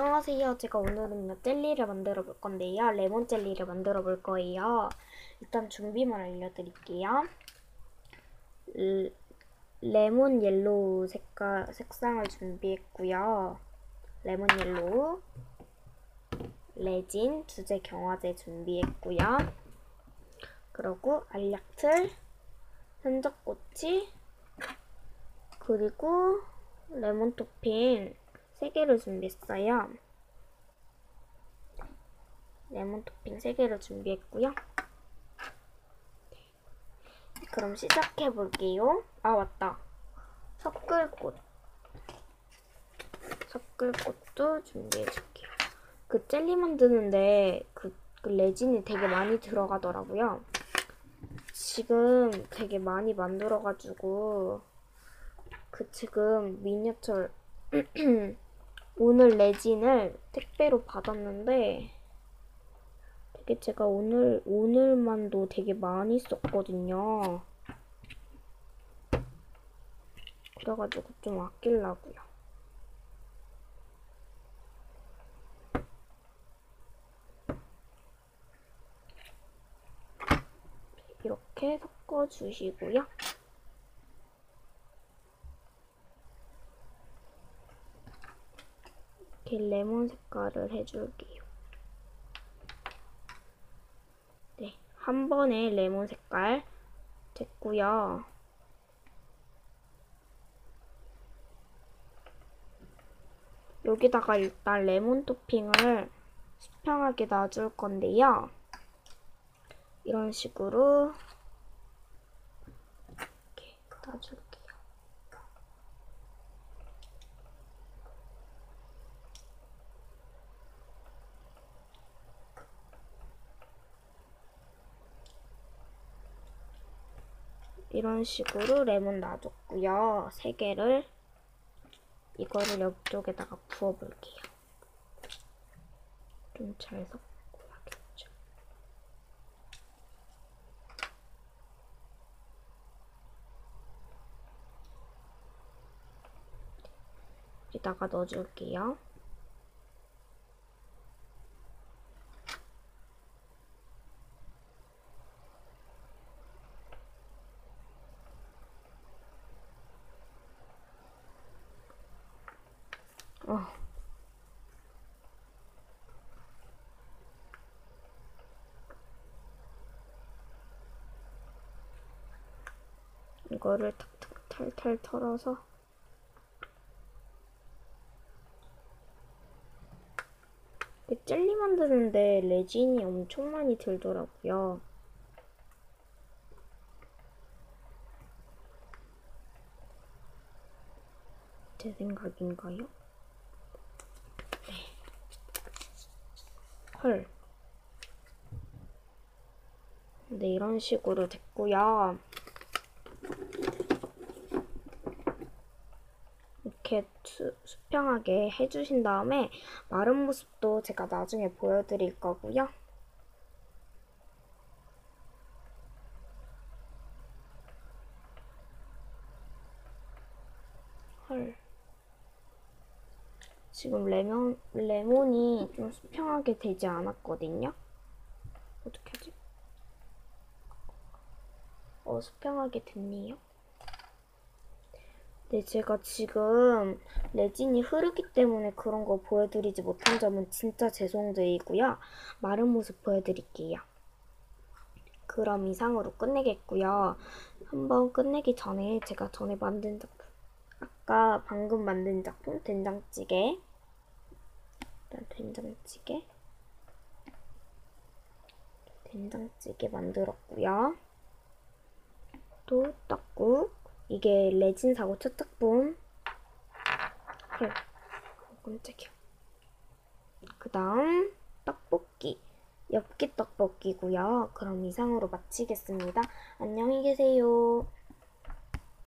안녕하세요. 제가 오늘은요 젤리를 만들어 볼 건데요. 레몬 젤리를 만들어 볼 거예요. 일단 준비물 알려드릴게요. 르- 레몬 옐로우 색깔 색상을 준비했고요. 레몬 옐로우, 레진, 주제 경화제 준비했고요. 그리고 알약틀, 산적꼬치, 그리고 레몬 토핑 3개를 준비했어요. 레몬 토핑 3개를 준비했고요. 그럼 시작해 볼게요. 아, 맞다. 섞을꽃. 섞을꽃도 준비해 줄게요. 그 젤리 만드는데 그, 그 레진이 되게 많이 들어가더라고요. 지금 되게 많이 만들어가지고 그 지금 미니어처 오늘 레진을 택배로 받았는데 되게 제가 오늘 오늘만도 되게 많이 썼거든요. 그래가지고 좀 아끼려고요. 이렇게 섞어 주시고요. 이렇게 레몬 색깔을 해줄게요. 네, 한 번에 레몬 색깔 됐고요. 여기다가 일단 레몬 토핑을 수평하게 놔줄 건데요. 이런 식으로 이렇게 놔줄게요. 이런 식으로 레몬 놔줬고요. 세 개를 이거를 옆쪽에다가 부어볼게요. 좀 잘 섞어야겠죠. 여기다가 넣어줄게요. 어. 이거를 탁탁 탈탈 털어서 이 젤리 만드는데 레진이 엄청 많이 들더라고요. 제 생각인가요? 헐. 네, 이런 식으로 됐고요. 이렇게 수, 수평하게 해주신 다음에 마른 모습도 제가 나중에 보여드릴 거고요. 헐. 지금 레몬, 레몬이 좀 수평하게 되지 않았거든요. 어떻게 하지? 어, 수평하게 됐네요. 네, 제가 지금 레진이 흐르기 때문에 그런 거 보여드리지 못한 점은 진짜 죄송드리고요. 마른 모습 보여드릴게요. 그럼 이상으로 끝내겠고요. 한번 끝내기 전에 제가 전에 만든 작품, 아까 방금 만든 작품 된장찌개 일단 된장찌개 된장찌개 만들었고요. 또 떡국 이게 레진 사고 첫 작품 헐 깜짝이야 그 다음 떡볶이 엽기 떡볶이고요. 그럼 이상으로 마치겠습니다. 안녕히 계세요.